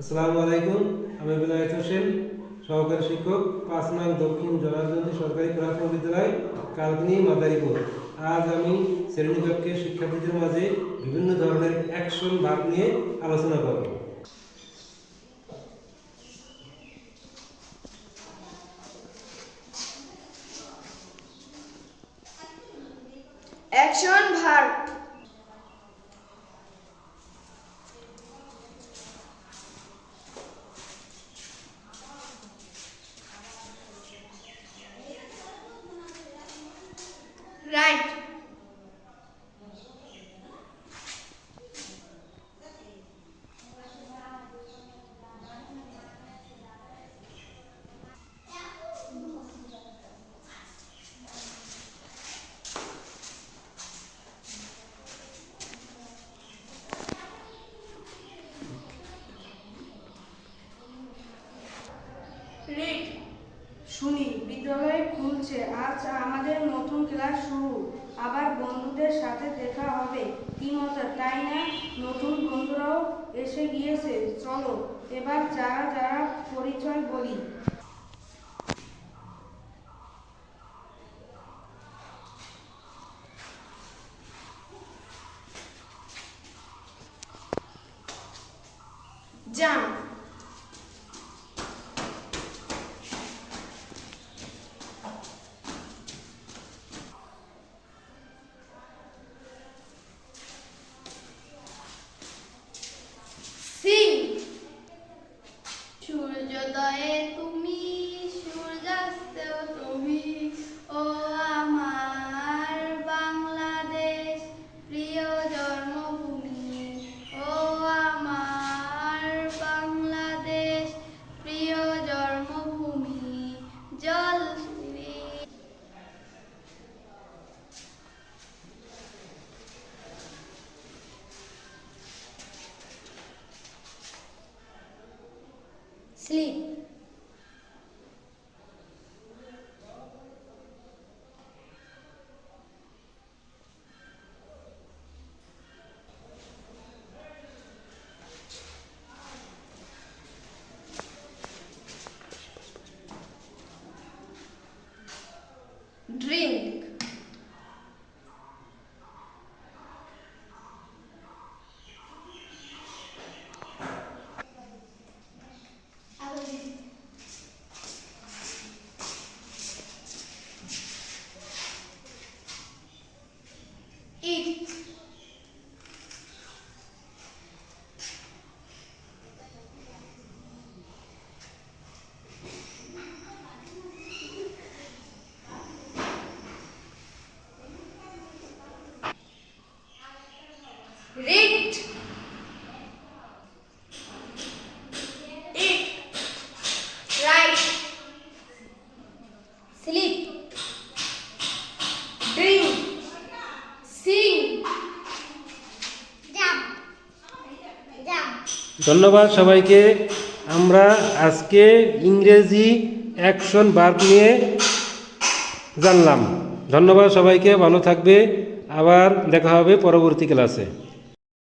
আসসালামু আলাইকুম, আমি বিলায়ত হোসেন, সহকারী শিক্ষক, পাঁচ নং দক্ষিণ জনার্দনী সরকারি প্রাথমিক বিদ্যালয় কালকিনি মাদারীপুর। আজ আমি শ্রেণীকক্ষে শিক্ষার্থীদের মাঝে বিভিন্ন ধরনের অ্যাকশন ভাগ নিয়ে আলোচনা করব। Action verb Right. Read. শুনি, বিদ্যালয় খুলছে। আজ আমাদের নতুন ক্লাস শুরু। আবার বন্ধুদের সাথে দেখা হবে। কি মজা, তাই না? নতুন বন্ধুরাও এসে গিয়েছে। চলো, এবার যারা যারা পরিচয় বলি। জাম sleep. ধন্যবাদ সবাইকে। আমরা আজকে ইংরেজি অ্যাকশন বার্ক নিয়ে জানলাম। ধন্যবাদ সবাইকে, ভালো থাকবে। আবার দেখা হবে পরবর্তী ক্লাসে।